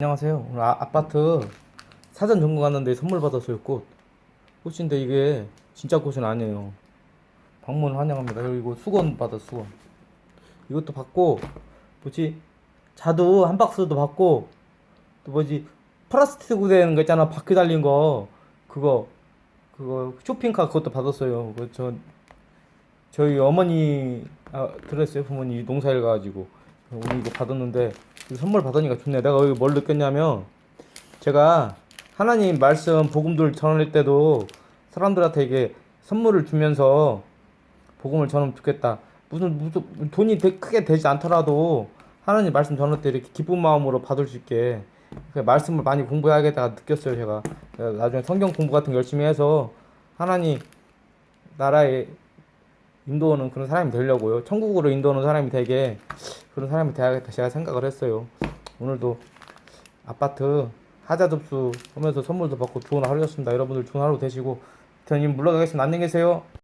안녕하세요. 오늘 아, 아파트 사전 점검 갔는데 선물 받았어요, 꽃. 꽃인데 이게 진짜 꽃은 아니에요. 방문 환영합니다. 그리고 수건 받았어, 수건. 이것도 받고, 뭐지, 자두 한 박스도 받고, 또 뭐지, 플라스틱으로 되는 거 있잖아, 바퀴 달린 거. 그거, 그거, 쇼핑카 그것도 받았어요. 그, 저, 저희 어머니, 아, 들었어요, 부모님 농사일 가가지고. 오늘 이거 받았는데, 선물 받으니까 좋네. 내가 여기 뭘 느꼈냐면, 제가 하나님 말씀, 복음들 전할 때도 사람들한테 이게 선물을 주면서 복음을 전하면 좋겠다. 무슨, 무슨, 돈이 되- 크게 되지 않더라도 하나님 말씀 전할 때 이렇게 기쁜 마음으로 받을 수 있게 그 말씀을 많이 공부해야겠다 느꼈어요, 제가. 제가 나중에 성경 공부 같은 거 열심히 해서 하나님 나라에 인도하는 그런 사람이 되려고요. 천국으로 인도하는 사람이 되게 그런 사람이 돼야겠다 제가 생각을 했어요. 오늘도 아파트 하자 접수 하면서 선물도 받고 좋은 하루였습니다. 여러분들 좋은 하루 되시고 저는 물러가겠습니다. 안녕히 계세요.